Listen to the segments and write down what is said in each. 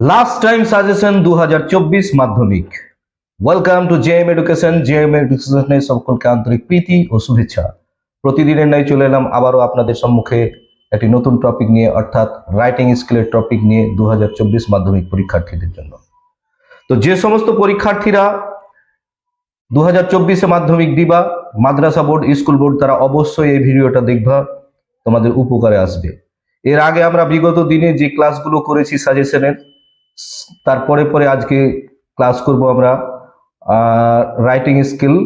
Last time suggestion দু হাজার চব্বিশ Madhyamik. Welcome to JM education J JM এডুকেশনের সকলকে আন্তরিক প্রীতি ও শুভেচ্ছা। প্রতিদিনের ন্যায় চলে এলাম আবারও আপনাদের সম্মুখে একটি নতুন টপিক নিয়ে, অর্থাৎ রাইটিং স্কিলের টপিক নিয়ে দুহাজার চব্বিশ মাধ্যমিক পরীক্ষার্থীদের জন্য। তো যে সমস্ত পরীক্ষার্থীরা দু হাজার চব্বিশে মাধ্যমিক দিবা, মাদ্রাসা বোর্ড, স্কুল বোর্ড, তারা অবশ্যই এই ভিডিওটা দেখবা, তোমাদের উপকারে আসবে। এর আগে আমরা বিগত দিনে যে ক্লাসগুলো করেছি সাজেশনের তারপরে পরে আজকে ক্লাস করব আমরা রাইটিং স্কিল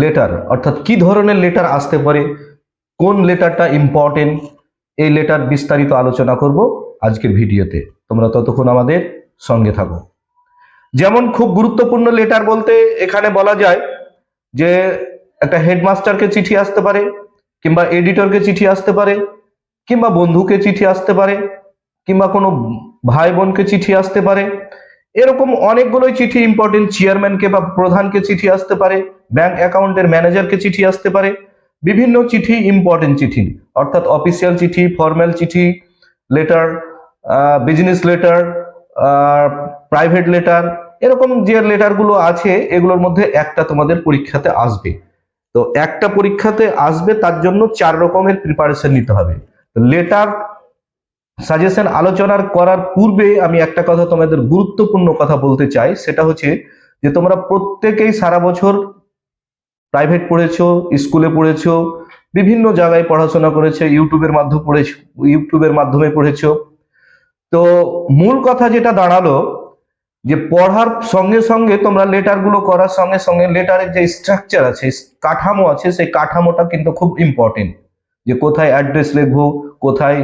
লেটার অর্থাৎ কি ধরনের লেটার আসতে পারে, কোন লেটারটা ইম্পর্টেন্ট এই লেটার বিস্তারিত আলোচনা করব আজকের ভিডিওতে। তোমরা ততক্ষণ আমাদের সঙ্গে থাকো। যেমন খুব গুরুত্বপূর্ণ লেটার বলতে এখানে বলা যায় যে, একটা হেডমাস্টারকে চিঠি আসতে পারে, কিংবা এডিটরকে চিঠি আসতে পারে, কিংবা বন্ধুকে চিঠি আসতে পারে, কিংবা কোনো ভাই বোনকে চিঠি আসতে পারে। এরকম অনেকগুলোই চিঠি ইম্পর্টেন্ট চেয়ারম্যানকে বা প্রধানকে চিঠি আসতে পারে ব্যাংক অ্যাকাউন্টের ম্যানেজারকে চিঠি আসতে পারে। বিভিন্ন চিঠি ইম্পর্টেন্ট চিঠি, অর্থাৎ অফিসিয়াল চিঠি ফর্মাল চিঠি letter business letter private letter এরকম যে লেটারগুলো আছে, এগুলোর মধ্যে একটা তোমাদের পরীক্ষাতে আসবে। তো একটা পরীক্ষাতে আসবে, তার জন্য চার রকমের প্রিপারেশন নিতে হবে। লেটার সাজেশন আলোচনার করার পূর্বে আমি একটা কথা তোমাদের গুরুত্বপূর্ণ কথা বলতে চাই। সেটা হচ্ছে যে, তোমরা প্রত্যেকেই সারা বছর প্রাইভেট পড়েছো স্কুলে পড়েছো, বিভিন্ন জায়গায় পড়াশোনা করেছে ইউটিউবের মাধ্যমে পড়েছো ইউটিউবের মাধ্যমে পড়েছো। তো মূল কথা যেটা দাঁড়াল যে, পড়ার সঙ্গে সঙ্গে তোমরা লেটারগুলো করার সঙ্গে সঙ্গে লেটারের যে স্ট্রাকচার আছে, কাঠামো আছে, সেই কাঠামোটা কিন্তু খুব ইম্পর্টেন্ট যে, কোথায় অ্যাড্রেস লিখব, কোথায়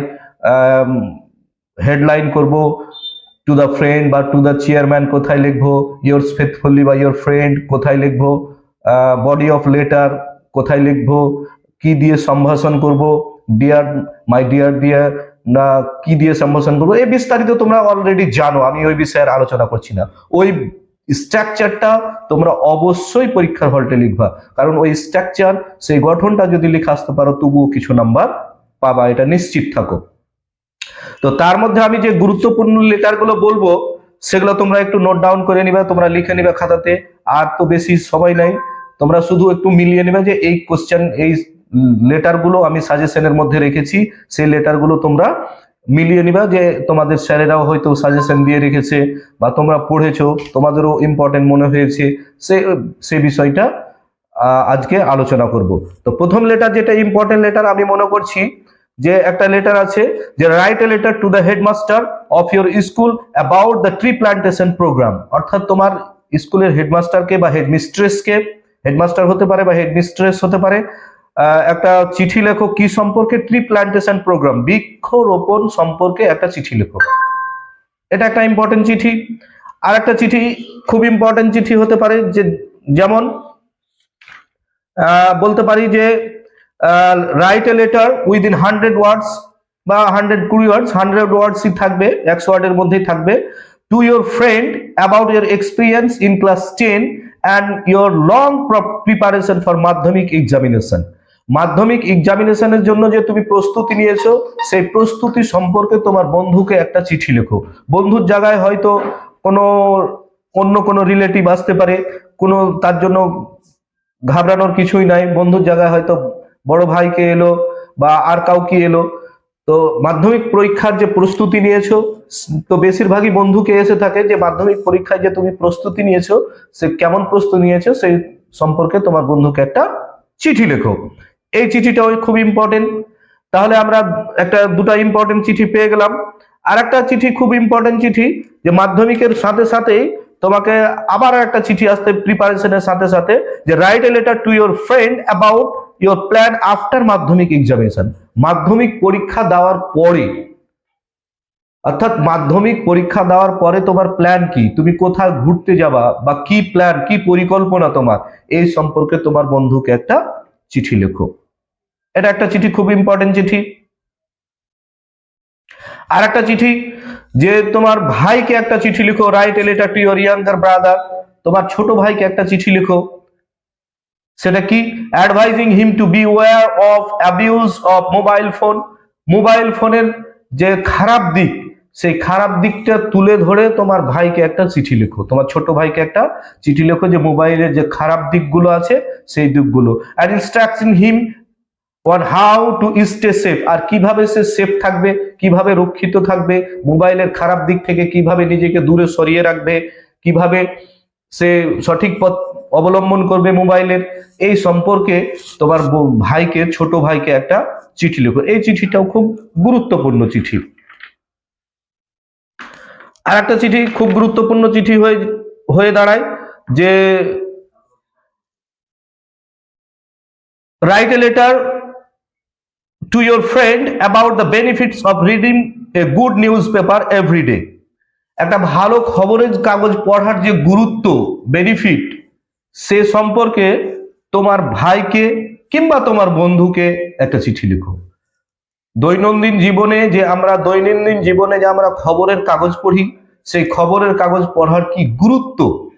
হেডলাইন করব টু দ্য ফ্রেন্ড বা টু দ্য চেয়ারম্যান কোথায় লিখব ইয়োর ফেথফুলি বা ইয়োর ফ্রেন্ড কোথায় লিখব বডি অফ লেটার কোথায় লিখব, কি দিয়ে সম্ভাষণ করব ডিয়ার মাই ডিয়ার ডিয়ার না কি দিয়ে সম্ভাষণ করব, এই বিস্তারিত তোমরা অলরেডি জানো, আমি ওই বিষয়ে আলোচনা করছি না। ওই স্ট্রাকচারটা তোমরা অবশ্যই পরীক্ষার হলটে লিখবা, কারণ ওই স্ট্রাকচার সেই গঠনটা যদি লিখে আসতে পারো, তবুও কিছু নাম্বার পাবা, এটা নিশ্চিত থাকো। তো তার মধ্যে আমি যে গুরুত্বপূর্ণ লেটারগুলো বলব, সেগুলো তোমরা একটু নোট ডাউন করে নিবে, তোমরা লিখে নিবে খাতাতে। আর তো বেশি সবাই নাই, তোমরা শুধু একটু মিলিয়ে নেবে যে এই কোশ্চেন এই লেটারগুলো আমি সাজেশনের মধ্যে রেখেছি, সেই লেটারগুলো তোমরা মিলিয়ে নিবা যে তোমাদের স্যারেরাও হয়তো সাজেশন দিয়ে রেখেছে বা তোমরা পড়েছো, তোমাদেরও ইম্পর্টেন্ট মনে হয়েছে, সে সে বিষয়টা আজকে আলোচনা করব। তো প্রথম লেটার যেটা ইম্পর্টেন্ট লেটার আমি মনে করছি যে একটা লেটার আছে যে write a letter to the headmaster of your school about the tree plantation programme অর্থাৎ তোমার স্কুলের হেডমাস্টারকে বা হেডমিস্ট্রেসকে হেডমাস্টার হতে পারে বা হেডমিস্ট্রেস হতে পারে একটা চিঠি লেখো কি সম্পর্কে? ট্রি প্ল্যান্টেশন প্রোগ্রাম বৃক্ষরোপণ সম্পর্কে একটা চিঠি লেখো। এটা একটা ইম্পর্টেন্ট চিঠি। আর একটা চিঠি, খুব ইম্পর্টেন্ট চিঠি হতে পারে যে, যেমন বলতে পারি যে write a letter within hundred words বা হান্ড্রেড কুড়ি ওয়ার্ডস হান্ড্রেড ওয়ার্ডসই থাকবে, একশো ওয়ার্ডের মধ্যেই থাকবে। To your friend about your experience in class ten and your long preparation for Madhyamik examination Madhyamik এক্সামিনেশনের জন্য যে তুমি প্রস্তুতি নিয়েছো, সেই প্রস্তুতি সম্পর্কে তোমার বন্ধুকে একটা চিঠি লেখো। বন্ধুর জায়গায় হয়তো কোনো, অন্য কোনো রিলেটিভ আসতে পারে, কোনো তার জন্য ঘাবড়ানোর কিছুই নাই, বন্ধুর জায়গায় হয়তো বড় ভাইকে এলো বা আর কাউকে এলো। তো মাধ্যমিক পরীক্ষার যে প্রস্তুতি নিয়েছো, তো বেশিরভাগই বন্ধুকে এসে থাকে যে মাধ্যমিক পরীক্ষায় যে তুমি প্রস্তুতি নিয়েছো, সে কেমন প্রস্তুতি নিয়েছো সেই সম্পর্কে তোমার বন্ধুকে একটা চিঠি লেখো। এই চিঠিটাও খুব ইম্পর্টেন্ট তাহলে আমরা একটা দুটা ইম্পর্টেন্ট চিঠি পেয়ে গেলাম। আর একটা চিঠি খুব ইম্পর্টেন্ট চিঠি যে মাধ্যমিকের সাথে সাথেই তোমাকে আবার একটা চিঠি আসতে প্রিপারেশনের সাথে সাথে যে write a letter to your friend about your plan after Madhyamik examination Madhyamik পরীক্ষা দেওয়ার পরে, অর্থাৎ মাধ্যমিক পরীক্ষা দেওয়ার পরে তোমার প্ল্যান কি? তুমি কোথায় ঘুরতে যাবা বা কি প্ল্যান কি পরিকল্পনা তোমার? এই সম্পর্কে তোমার বন্ধুকে একটা চিঠি লেখো। এটা একটা চিঠি, খুব ইম্পর্টেন্ট চিঠি। আর একটা চিঠি, যে তোমার ভাইকে একটা চিঠি লিখো write a letter to your younger brother তোমার ছোট ভাইকে একটা চিঠি লিখো। সেটা কি? Advising him to be aware of abuse of mobile phone mobile ফোনের যে খারাপ দিক, সেই খারাপ দিকটা তুলে ধরে তোমার ভাইকে একটা চিঠি লেখো। তোমার ছোট ভাইকে একটা চিঠি লেখো যে মোবাইলের যে খারাপ দিকগুলো আছে, সেই দিকগুলো। আর instruction him on how to stay safe আর কীভাবে সে সেফ থাকবে, কীভাবে রক্ষিত থাকবে মোবাইলের খারাপ দিক থেকে কীভাবে নিজেকে দূরে সরিয়ে রাখবে, কীভাবে সে সঠিক পথ অবলম্বন করবে মোবাইলের। এই সম্পর্কে তোমার ভাইকে, ছোট ভাইকে একটা চিঠি লেখো। এই চিঠিটাও খুব গুরুত্বপূর্ণ চিঠি। আর একটা চিঠি, খুব গুরুত্বপূর্ণ চিঠি হয়ে হয়ে দাঁড়ায় যে write a letter to your friend about the benefits of reading a good newspaper every day. একটা ভালো খবরের কাগজ পড়ার যে গুরুত্ব বেনিফিট সে সম্পর্কে তোমার ভাইকে কিংবা তোমার বন্ধুকে একটা চিঠি লিখো। দৈনন্দিন জীবনে যে আমরা, দৈনন্দিন জীবনে যে আমরা খবরের কাগজ পড়ি, সেই খবরের কাগজ পড়ার কি গুরুত্ব?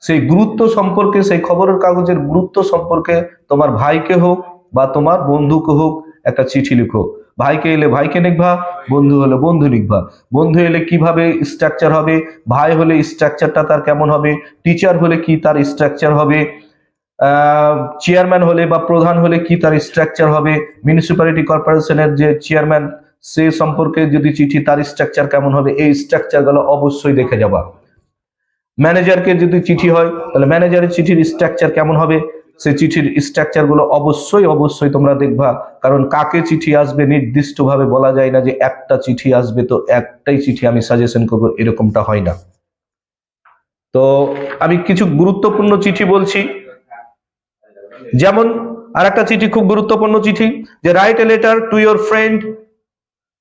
সেই গুরুত্ব সম্পর্কে, সেই খবরের কাগজের গুরুত্ব সম্পর্কে তোমার ভাইকে হোক বা তোমার বন্ধুকে হোক একটা চিঠি লিখো। ভাইকে এলে ভাইকে লিখবা বন্ধু হলে বন্ধু লিখবা। বন্ধু এলে কীভাবে স্ট্রাকচার হবে, ভাই হলে স্ট্রাকচারটা তার কেমন হবে টিচার হলে কি তার স্ট্রাকচার হবে চেয়ারম্যান হলে বা প্রধান হলে কি তার স্ট্রাকচার হবে মিউনিসিপ্যালিটি কর্পোরেশনের যে চেয়ারম্যান সে সম্পর্কে যদি চিঠি তার স্ট্রাকচার কেমন হবে, এই স্ট্রাকচারগুলো অবশ্যই দেখে যাবা। ম্যানেজারকে যদি চিঠি হয়, তাহলে ম্যানেজারের চিঠির স্ট্রাকচার কেমন হবে সেই চিঠির স্ট্রাকচারগুলো অবশ্যই অবশ্যই তোমরা দেখবা। কারণ কাকে চিঠি আসবে নির্দিষ্টভাবে বলা যায় না যে একটা চিঠি আসবে তো একটাই চিঠি আমি সাজেশন করব, এরকমটা হয় না। তো আমি কিছু গুরুত্বপূর্ণ চিঠি বলছি। যেমন আর একটা চিঠি খুব গুরুত্বপূর্ণ চিঠি, যে write a letter to your friend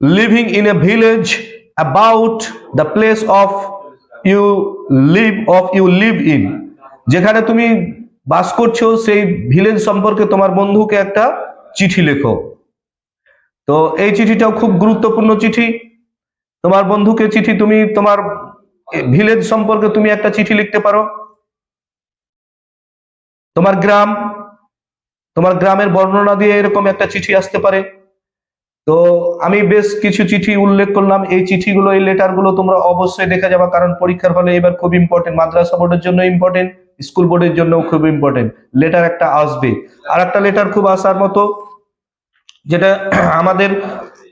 living in a village about the place of you live of you live in যেখানে তুমি বাস করছ সেই ভিলেজ সম্পর্কে তোমার বন্ধুকে একটা চিঠি লেখো। তো এই চিঠিটাও খুব গুরুত্বপূর্ণ চিঠি। তোমার বন্ধুকে চিঠি তুমি, তোমার ভিলেজ সম্পর্কে তুমি একটা চিঠি লিখতে পারো। তোমার গ্রাম, তোমার গ্রামের বর্ণনা দিয়ে এরকম একটা চিঠি আসতে পারে। তো আমি বেশ কিছু চিঠি উল্লেখ করলাম। এই চিঠিগুলো, এই লেটারগুলো তোমরা অবশ্যই দেখে যাবা, কারণ পরীক্ষার হলে এবার খুব ইম্পর্টেন্ট মাদ্রাসা বোর্ডের জন্য ইম্পর্টেন্ট স্কুল বোর্ডের জন্য খুব ইম্পর্টেন্ট লেটার একটা আসবে। আর একটা লেটার খুব আসার মতো, যেটা আমাদের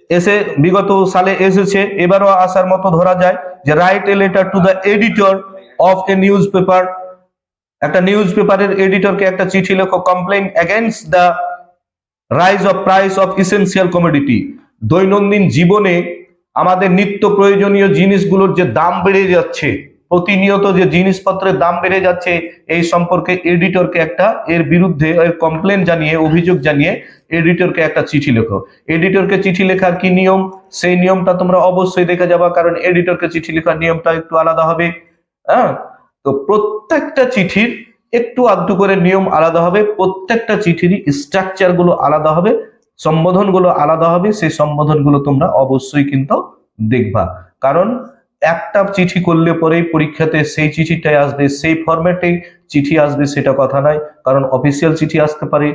এসে বিগত সালে এসেছে, এবারও আসার মতো ধরা যায় যে write a letter to the editor of a newspaper একটা নিউজ পেপারের এডিটরকে একটা চিঠি লেখো complain against the rise of price of essential commodity দৈনন্দিন জীবনে আমাদের নিত্য প্রয়োজনীয় জিনিসগুলোর যে দাম বেড়ে যাচ্ছে প্রতিনিয়ত যে জিনিসপত্রের দাম বেড়ে যাচ্ছে, এই সম্পর্কে এডিটরকে একটা এর বিরুদ্ধে কমপ্লেন জানিয়ে, অভিযোগ জানিয়ে এডিটরকে একটা চিঠি লেখো। এডিটরকে চিঠি লেখার কি নিয়ম? সেই নিয়মটা তোমরা অবশ্যই দেখে যাবা, কারণ এডিটরকে চিঠি লেখার নিয়মটা একটু আলাদা হবে। হ্যাঁ? তো প্রত্যেকটা চিঠির একটু আধটু করে নিয়ম আলাদা হবে, প্রত্যেকটা চিঠিরই স্ট্রাকচারগুলো আলাদা হবে সম্বোধনগুলো আলাদা হবে, সেই সম্বোধনগুলো তোমরা অবশ্যই কিন্তু দেখবা। কারণ একটা চিঠি করলে পরেই পরীক্ষাতে সেই চিঠিটাই আসবে, সেই ফরম্যাটে চিঠি আসবে সেটা কথা নয়। কারণ অফিসিয়াল চিঠি আসতে পারে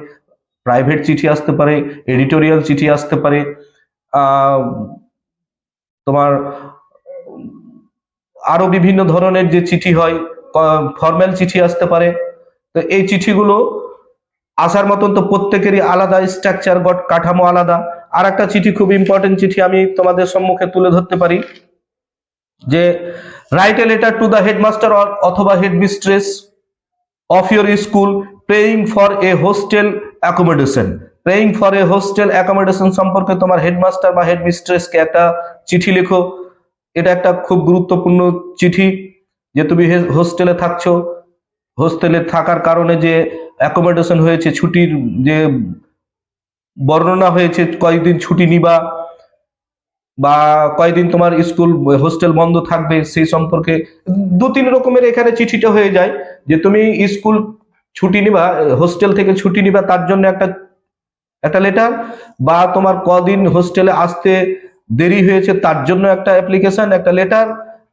প্রাইভেট চিঠি আসতে পারে এডিটোরিয়াল চিঠি আসতে পারে। তোমার আরও বিভিন্ন ধরনের যে চিঠি হয় ফর্মাল চিঠি আসতে পারে। তো এই চিঠিগুলো আসার মতন তো প্রত্যেকেরই আলাদা স্ট্রাকচার গট কাঠামো আলাদা। আর একটা চিঠি খুব ইম্পর্টেন্ট চিঠি আমি তোমাদের সম্মুখে তুলে ধরতে পারি। যে write a letter to the headmaster অথবা headmistress of your school paying for a hostel accommodation paying for a hostel accommodation সম্পর্কে তোমার হেডমাস্টার বা হেডমিস্ট্রেসকে একটা চিঠি লেখো। এটা একটা খুব গুরুত্বপূর্ণ চিঠি যে তুমি হোস্টেলে থাকছো। হোস্টেলে থাকার কারণে যে অ্যাকোমোডেশন হয়েছে, ছুটির যে বর্ণনা হয়েছে, কয়েকদিন ছুটি নিবা। বা কয়দিন তোমার স্কুল, হোস্টেল বন্ধ থাকবে, সেই সম্পর্কে দু তিন রকমের এখানে চিঠিটা হয়ে যায় যে তুমি স্কুল ছুটি নিবা, হোস্টেল থেকে ছুটি নিবা, তার জন্য একটা একটা লেটার বা তোমার কদিন হোস্টেলে আসতে দেরি হয়েছে, তার জন্য একটা অ্যাপ্লিকেশন একটা লেটার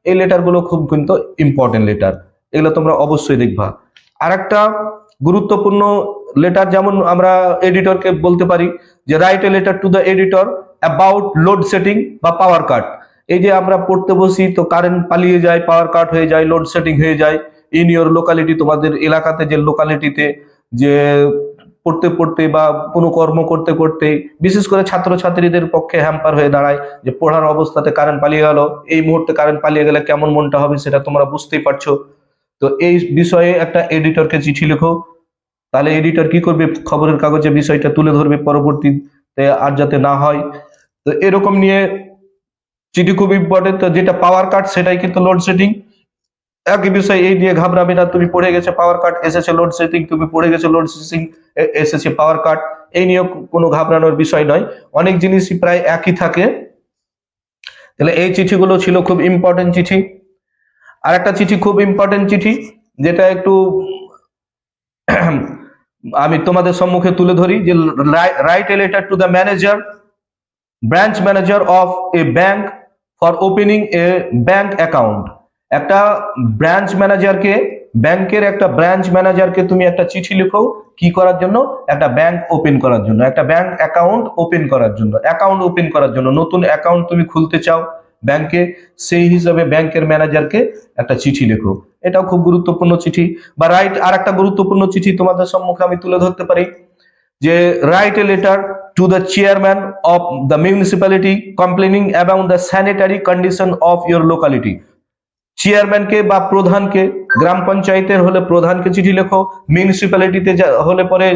এই লেটারগুলো খুব কিন্তু ইম্পর্টেন্ট লেটার এগুলো তোমরা অবশ্যই দেখবা। আর একটা গুরুত্বপূর্ণ লেটার যেমন আমরা এডিটরকে বলতে পারি, যে write a letter to the editor about load shedding বা পাওয়ার কাট এই যে আমরা পড়তে বসি, তো কারেন্ট পালিয়ে যায় পাওয়ার কাট হয়ে যায় লোডশেডিং হয়ে যায়। ইন ইওর লোকালিটি তোমাদের এলাকাতে যে লোকালিটিতে যে পড়তে পড়তে বা কোনো কর্ম করতে করতে, বিশেষ করে ছাত্রছাত্রীদের পক্ষে হ্যাম্পার হয়ে দাঁড়ায় যে পড়ার অবস্থাতে কারেন্ট পালিয়ে গেল, এই মুহূর্তে কারেন্ট পালিয়ে গেলে কেমন মনটা হবে সেটা তোমরা বুঝতেই পারছ। তো এই বিষয়ে একটা এডিটরকে চিঠি লেখো, তাহলে এডিটর কি করবে? খবরের কাগজে বিষয়টা তুলে ধরবে পরবর্তীতে আর যাতে না হয়। তো এরকম নিয়ে চিঠি খুব ইম্পর্টেন্ট তো যেটা পাওয়ার কাট সেটাই কিন্তু লোডশেডিং একই বিষয় এই নিয়ে ঘাবড়াবে না, তুমি পড়ে গেছে পাওয়ার কাট এসেছে লোডশেডিং তুমি পড়ে গেছে লোডশেডিং এসেছে পাওয়ার কাট এই নিয়ে কোনো ঘাবড়ানোর বিষয় নয়। অনেক জিনিসই প্রায় একই থাকে। তাহলে এই চিঠিগুলো ছিল খুব ইম্পর্টেন্ট চিঠি। আর একটা চিঠি খুব ইম্পর্টেন্ট চিঠি, যেটা একটু আমি তোমাদের সম্মুখে তুলে ধরি যে write a letter to the manager branch manager of a bank for opening a bank account একটা ব্রাঞ্চ ম্যানেজারকে ব্যাংকের একটা ব্রাঞ্চ ম্যানেজারকে তুমি একটা চিঠি লিখো কি করার জন্য? একটা ব্যাংক ওপেন করার জন্য, একটা ব্যাংক অ্যাকাউন্ট ওপেন করার জন্য অ্যাকাউন্ট ওপেন করার জন্য। নতুন অ্যাকাউন্ট তুমি খুলতে চাও ব্যাংকে সেই হিসাবে ব্যাংকের ম্যানেজারকে একটা চিঠি লেখো। এটাও খুব গুরুত্বপূর্ণ চিঠি। বা রাইট আর একটা গুরুত্বপূর্ণ চিঠি তোমাদের সম্মুখে আমি তুলে ধরতে পারি, যে write a letter to the chairman of the municipality complaining about the sanitary condition of your locality চেয়ারম্যানকে বা প্রধানকে, গ্রাম পঞ্চায়েতের হলে প্রধানকে চিঠি লেখো মিউনিসিপ্যালিটিতে হলে পরে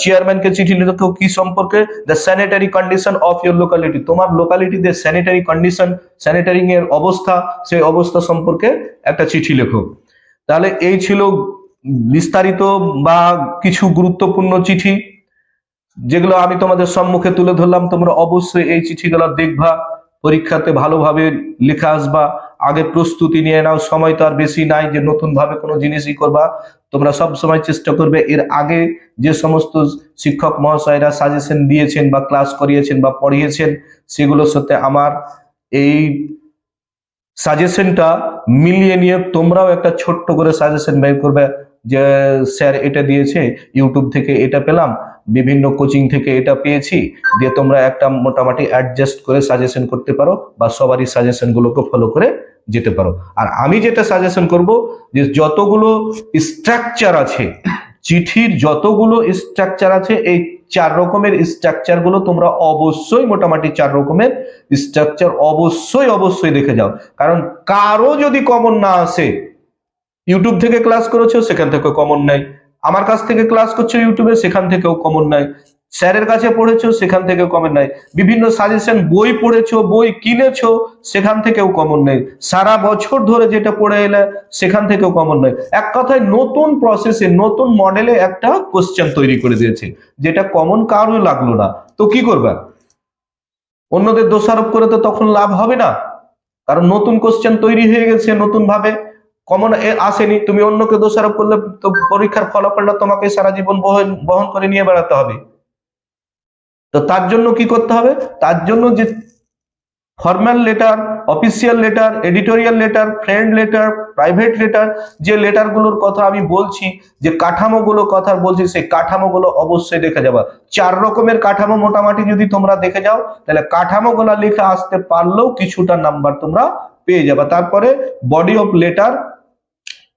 চেয়ারম্যানকে চিঠি লেখো কি সম্পর্কে? The sanitary condition of your locality তোমার লোকালিটিতে স্যানিটারি কন্ডিশন স্যানিটারিং এর অবস্থা, সেই অবস্থা সম্পর্কে একটা চিঠি লেখো। তাহলে এই ছিল বিস্তারিত বা কিছু গুরুত্বপূর্ণ চিঠি, যেগুলো আমি তোমাদের সম্মুখে তুলে ধরলাম। তোমরা অবশ্যই এই চিঠিগুলো দেখবা, পরীক্ষাতে ভালোভাবে লেখা আসবা। আগে প্রস্তুতি নিয়ে নাও, সময় তো আর বেশি নাই যে নতুন ভাবে কোনো জিনিসই করবা। তোমরা সব সময় চেষ্টা করবে, এর আগে যে সমস্ত শিক্ষক মহাশয়রা সাজেশন দিয়েছেন বা ক্লাস করিয়েছেন বা পড়িয়েছেন, সেগুলোর সাথে আমার এই সাজেশনটা মিলিয়ে নিয়ে তোমরাও একটা ছোট্ট করে সাজেশন বের করবে যে, স্যার, এটা দিয়েছে ইউটিউব থেকে এটা পেলাম, বিভিন্ন কোচিং থেকে এটা পেয়েছি, দিয়ে তোমরা একটা মোটামুটি অ্যাডজাস্ট করে সাজেশন করতে পারো বা সবারই সাজেশনগুলোকে ফলো করে যেতে পারো। আর আমি যেটা সাজেশন করব যে, যতগুলো স্ট্রাকচার আছে, চিঠির যতগুলো স্ট্রাকচার আছে, এই চার রকমের স্ট্রাকচারগুলো তোমরা অবশ্যই মোটামুটি চার রকমের স্ট্রাকচার অবশ্যই অবশ্যই দেখে যাও। কারণ কারও যদি কমন না আসে ইউটিউব থেকে ক্লাস করেছ, সেখান থেকে কমন নাই। আমার কাছ থেকে ক্লাস করছ ইউটিউবে সেখান থেকেও কমন নাই। স্যারের কাছে পড়েছো, সেখান থেকেও কমন নাই। বিভিন্ন সাজেশন বই পড়েছো, বই কিনেছো, সেখান থেকেও কমন নেই। সারা বছর ধরে যেটা পড়ে এলে, সেখান থেকেও কমন নয় এক কথায়, নতুন প্রসেসে নতুন মডেলে একটা কোশ্চেন তৈরি করে দিয়েছে, যেটা কমন কারোই লাগল না। তো কি করবে? অন্যদের দোষারোপ করে তো তখন লাভ হবে না। কারণ নতুন কোশ্চেন তৈরি হয়ে গেছে নতুন ভাবে কমন আসেনি, তুমি অন্যকে দোষারোপ করলে তো পরীক্ষার ফলাফলটা তোমাকে সারা জীবন বহন বহন করে নিয়ে বেড়াতে হবে। তো তার জন্য কি করতে হবে? তার জন্য যে formal letter official letter editorial letter friend letter private letter যে লেটারগুলোর কথা আমি বলছি, যে কাঠামোগুলো কথা বলছি, সেই কাঠামোগুলো অবশ্যই দেখে যাবা। চার রকমের কাঠামো মোটামুটি যদি তোমরা দেখে যাও, তাহলে কাঠামোগুলো লিখে আসতে পারলেও কিছুটা নাম্বার তোমরা পেয়ে যাবা। তারপরে বডি অফ লেটার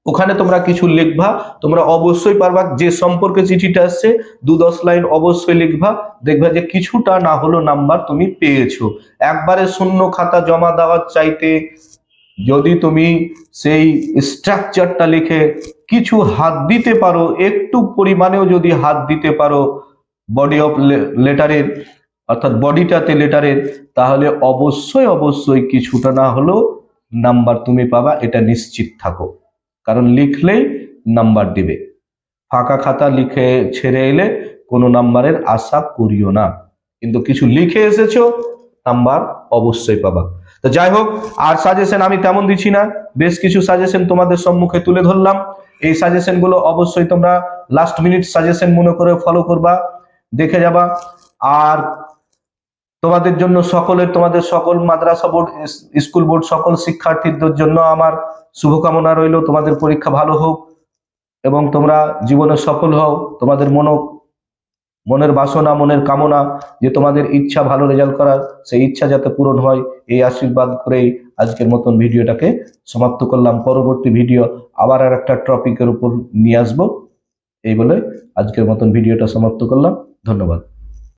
ওখানে তোমরা কিছু লিখবা, তোমরা অবশ্যই পারবা, যে সম্পর্কে চিঠিটা আসছে, দু দশ লাইন অবশ্যই লিখবা, দেখবা যে কিছুটা না হলো নাম্বার তুমি পেয়েছ। একবারে শূন্য খাতা জমা দেওয়ার চাইতে যদি তুমি সেই স্ট্রাকচারটা লিখে কিছু হাত দিতে পারো, একটু পরিমাণেও যদি হাত দিতে পারো বডি অফ লেটারের অর্থাৎ বডিটাতে লেটারের তাহলে অবশ্যই অবশ্যই কিছুটা না হলেও নাম্বার তুমি পাবা, এটা নিশ্চিত থাকো। কারণ লিখলেই নাম্বার দিবে। ফাঁকা খাতা লিখে ছেড়ে এলে কোনো নাম্বারের আশা করিও না। কিন্তু কিছু লিখে এসেছ, নাম্বার অবশ্যই পাবা। তো যাই হোক, আর সাজেশন আমি তেমন দিচ্ছি না। বেশ কিছু সাজেশন তোমাদের সম্মুখে তুলে ধরলাম। এই সাজেশনগুলো অবশ্যই তোমরা লাস্ট মিনিট সাজেশন মনে করে ফলো করবা, দেখে যাবা। আর তোমাদের জন্য সকলের, তোমাদের সকল মাদ্রাসা বোর্ড স্কুল বোর্ড, সকল শিক্ষার্থীদের জন্য আমার শুভকামনা রইল। তোমাদের পরীক্ষা ভালো হোক এবং তোমরা জীবনে সফল হও। তোমাদের মনো মনের বাসনা, মনের কামনা যে তোমাদের ইচ্ছা ভালো রেজাল্ট করার, সেই ইচ্ছা যাতে পূরণ হয়, এই আশীর্বাদ করেই আজকের মতন ভিডিওটাকে সমাপ্ত করলাম। পরবর্তী ভিডিও আবার আর একটা টপিকের উপর নিয়ে আসব। এই বলে আজকের মতন ভিডিওটা সমাপ্ত করলাম। ধন্যবাদ।